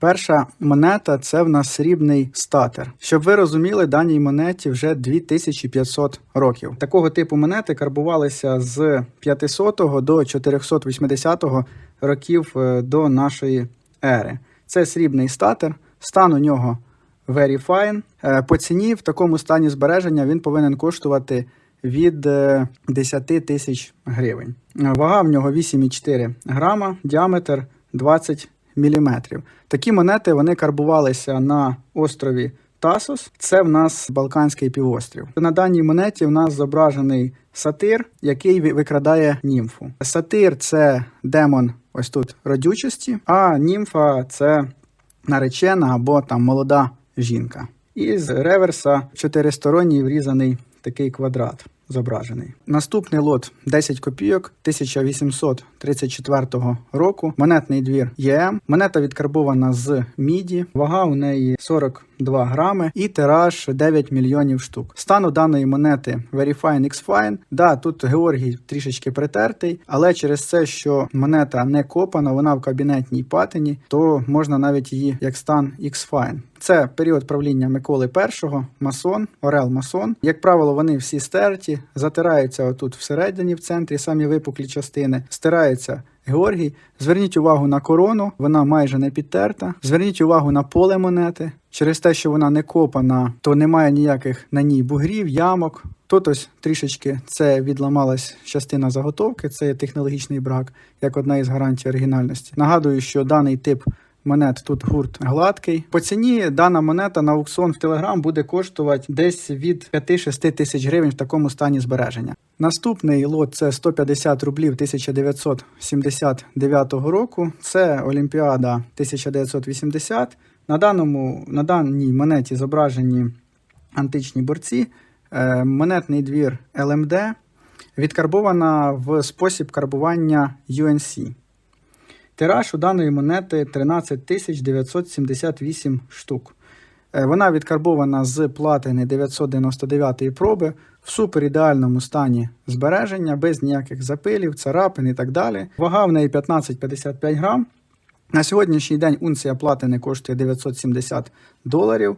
Перша монета це в нас срібний статер. Щоб ви розуміли, даній монеті вже 2500 років. Такого типу монети карбувалися з 500 до 480 років е, до нашої ери. Це срібний статер, стан у нього very fine. Е, По ціні в такому стані збереження він повинен коштувати від е, 10 тисяч гривень. Е, Вага в нього 8,4 грама, діаметр 20 міліметрів. Такі монети вони карбувалися на острові Тасос. Це в нас Балканський півострів. На даній монеті в нас зображений сатир, який викрадає німфу. Сатир це демон ось тут родючості, а німфа це наречена або там молода жінка. І з реверса чотиристоронній врізаний такий квадрат зображений. Наступний лот 10 копійок 1834 року. Монетний двір ЄМ. Монета відкарбована з міді. Вага у неї 42 грами і тираж 9 мільйонів штук. Стан у даної монети Verifine X Fine. Да, тут Георгій трішечки притертий, але через це, що монета не копана, вона в кабінетній патині, то можна навіть її як стан X Fine. Це період правління Миколи І, масон, Орел Масон. Як правило, вони всі стерті, затираються отут всередині, в центрі, самі випуклі частини, стирається Георгій. Зверніть увагу на корону, вона майже не підтерта. Зверніть увагу на поле монети. Через те, що вона не копана, то немає ніяких на ній бугрів, ямок. Тут трішечки це відламалась частина заготовки, це технологічний брак, як одна із гарантій оригінальності. Нагадую, що даний тип монет тут гурт гладкий. По ціні дана монета на аукціон в Телеграм буде коштувати десь від 5-6 тисяч гривень в такому стані збереження. Наступний лот це 150 рублів 1979 року. Це Олімпіада 1980. На даному на даній монеті зображені античні борці. Е, монетний двір LMD відкарбована в спосіб карбування UNC. Тираж у даної монети 13 978 штук. Е, Вона відкарбована з платини 999 проби в суперідеальному стані збереження, без ніяких запилів, царапин і так далі. Вага в неї 15-55 грам. На сьогоднішній день унція платини коштує 970 доларів.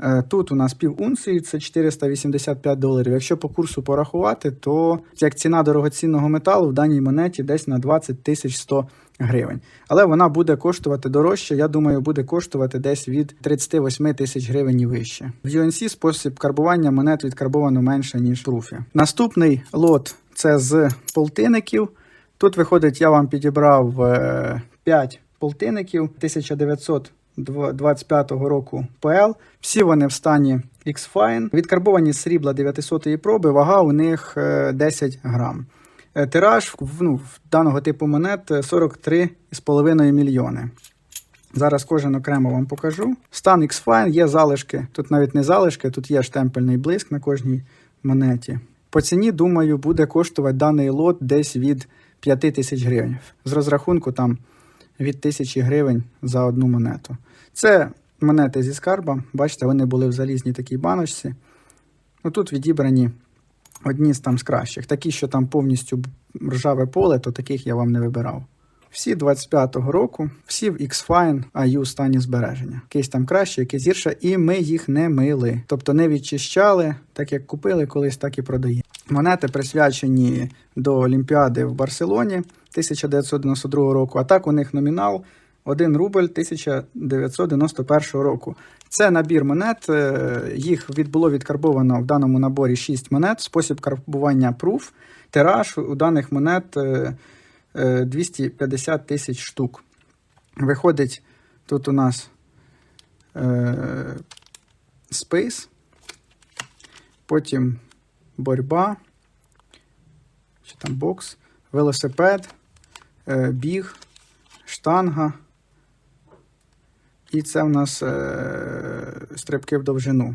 Е, Тут у нас пів унції, це 485 доларів. Якщо по курсу порахувати, то як ціна дорогоцінного металу в даній монеті десь на 20 тисяч 100 гривень. Але вона буде коштувати дорожче, я думаю, буде коштувати десь від 38 тисяч гривень і вище. В UNC спосіб карбування монет відкарбовано менше, ніж в пруфі. Наступний лот це з полтинників. Тут виходить, я вам підібрав е, 5 полтинників 1925 року ПЛ. Всі вони в стані X-Fine. Відкарбовані срібла 900-ї проби, вага у них е, 10 грам. Е, Тираж ну, даного типу монет е, 43,5 мільйони. Зараз кожен окремо вам покажу. Стан X-Fine, є залишки. Тут навіть не залишки, тут є штемпельний блиск на кожній монеті. По ціні, думаю, буде коштувати даний лот десь від 5 тисяч гривень. З розрахунку там від 1000 гривень за одну монету. Це монети зі скарба. Бачите, вони були в залізній такій баночці. Ну, тут відібрані одні з там з кращих. Такі, що там повністю ржаве поле, то таких я вам не вибирав. Всі 25-го року, всі в X-Fine IU стані збереження. Якийсь там краще, якийсь гірше, і ми їх не мили. Тобто не відчищали, так як купили колись, так і продаємо. Монети присвячені до Олімпіади в Барселоні 1992 року, а так у них номінал 1 рубль 1991 року. Це набір монет. е, Їх було відкарбовано в даному наборі 6 монет. Спосіб карбування proof. Тираж у даних монет е, е, 250 тисяч штук. Виходить, тут у нас е, Space, потім боротьба, чи там бокс, велосипед, е, біг, штанга. І це в нас е, стрибки в довжину.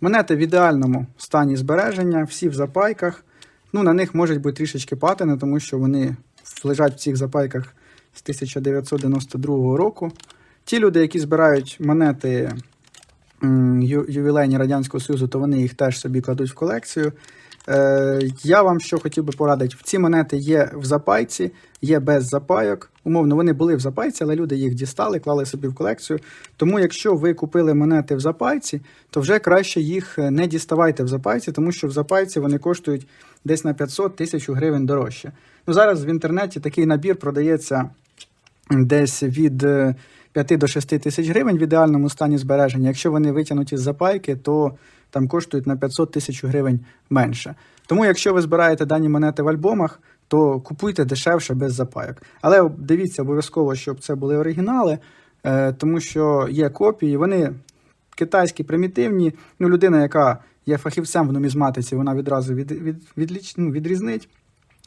Монети в ідеальному стані збереження, всі в запайках. Ну, на них можуть бути трішечки патини, тому що вони лежать в цих запайках з 1992 року. Ті люди, які збирають монети ювілейні Радянського Союзу, то вони їх теж собі кладуть в колекцію. Е, я вам що хотів би порадити. Ці монети є в запайці, є без запайок. Умовно, вони були в запайці, але люди їх дістали, клали собі в колекцію. Тому, якщо ви купили монети в запайці, то вже краще їх е, не діставайте в запайці, тому що в запайці вони коштують десь на 500 тисяч гривень дорожче. Ну, зараз в інтернеті такий набір продається десь від е, 5 до 6 тисяч гривень в ідеальному стані збереження. Якщо вони витягнуті з запайки, то там коштують на 500 тисяч гривень менше. Тому, якщо ви збираєте дані монети в альбомах, то купуйте дешевше без запайок. Але дивіться обов'язково, щоб це були оригінали, е, тому що є копії, вони китайські примітивні. Ну, людина, яка є фахівцем в нумізматиці, вона відразу від, від, відліч, ну, відрізнить.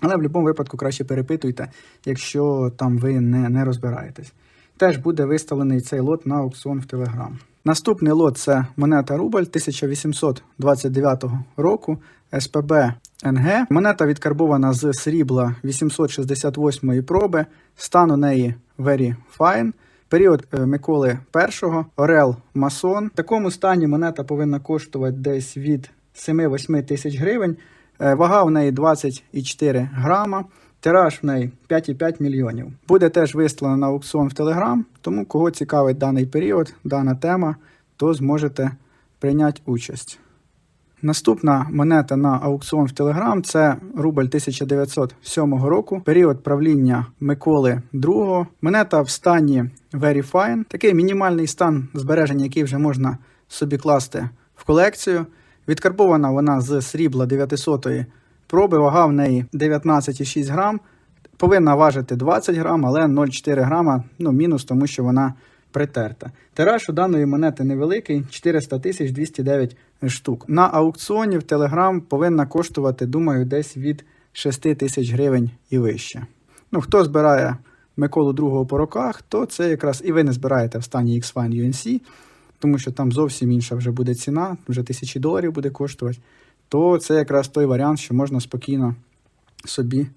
Але в будь-якому випадку краще перепитуйте, якщо там ви не, не розбираєтесь. Теж буде виставлений цей лот на аукціон в Телеграм. Наступний лот це монета Рубль 1829 року СПБ НГ. Монета відкарбована з срібла 868 проби. Стан у неї very fine. Період е, Миколи І, Орел Масон. В такому стані монета повинна коштувати десь від 7-8 тисяч гривень. Е, Вага в неї 24 грама. Тираж в неї 5,5 мільйонів. Буде теж виставлено на аукціон в Телеграм, тому кого цікавить даний період, дана тема, то зможете прийняти участь. Наступна монета на аукціон в Телеграм це рубль 1907 року, період правління Миколи II. Монета в стані Very Fine. Такий мінімальний стан збереження, який вже можна собі класти в колекцію. Відкарбована вона з срібла 900 проби, вага в неї 19,6 грам. Повинна важити 20 грам, але 0,4 грама, ну, мінус, тому що вона притерта. Тираж у даної монети невеликий 400 тисяч 209 штук. На аукціоні в Telegram повинна коштувати, думаю, десь від 6 тисяч гривень і вище. Ну, хто збирає Миколу другого по роках, то це якраз і ви не збираєте в стані X-Fine UNC, тому що там зовсім інша вже буде ціна, вже тисячі доларів буде коштувати. То це якраз той варіант, що можна спокійно собі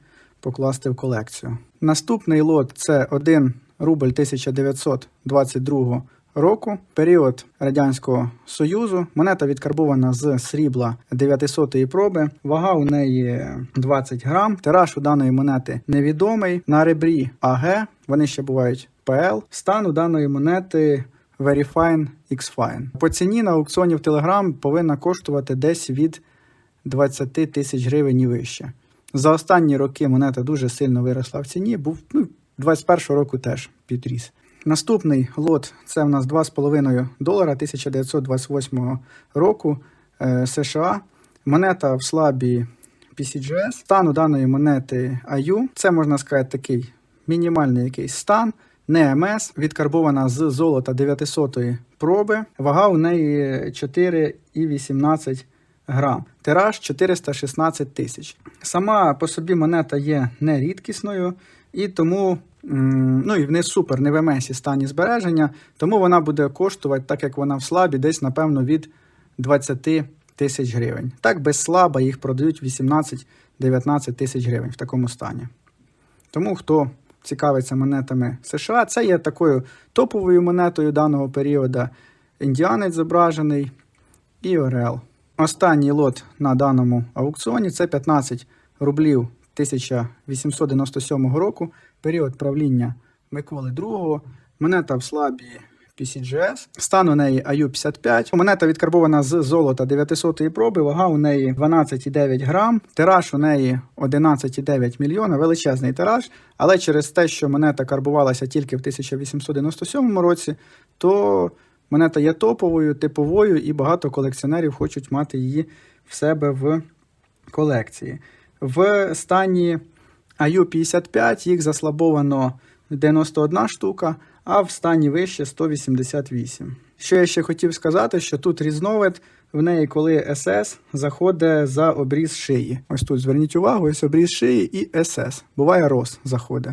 покласти в колекцію. Наступний лот це 1 рубль 1922 року, період Радянського Союзу. Монета відкарбована з срібла 900-ї проби. Вага у неї 20 грам. Тираж у даної монети невідомий. На ребрі АГ, вони ще бувають ПЛ. Стан у даної монети Verifine X-Fine. По ціні на аукціоні в Telegram повинна коштувати десь від 20 тисяч гривень і вище. За останні роки монета дуже сильно виросла в ціні, був ну, 21 року теж підріс. Наступний лот це в нас 2,5 долара 1928 року е, США. Монета в слабі PCGS. Стан у даної монети IU. Це можна сказати такий мінімальний якийсь стан. Не МС, відкарбована з золота 900 проби. Вага у неї 4,18 грам. Тираж 416 тисяч. Сама по собі монета є нерідкісною, і тому ну і в неї супер не в МСі стані збереження, тому вона буде коштувати, так як вона в слабі, десь, напевно, від 20 тисяч гривень. Так, без слаба їх продають 18-19 тисяч гривень в такому стані. Тому хто цікавиться монетами США, це є такою топовою монетою даного періоду. Індіанець зображений і Орел. Останній лот на даному аукціоні це 15 рублів 1897 року, період правління Миколи II. Монета в слабі PCGS. Стан у неї AU55. Монета відкарбована з золота 900 проби, вага у неї 12,9 грам. Тираж у неї 11,9 мільйона, величезний тираж. Але через те, що монета карбувалася тільки в 1897 році, то монета є топовою, типовою, і багато колекціонерів хочуть мати її в себе в колекції. В стані AU55 їх заслабовано 91 штука, а в стані вище 188. Що я ще хотів сказати, що тут різновид в неї, коли СС заходить за обріз шиї. Ось тут зверніть увагу, ось обріз шиї і СС. Буває роз заходить.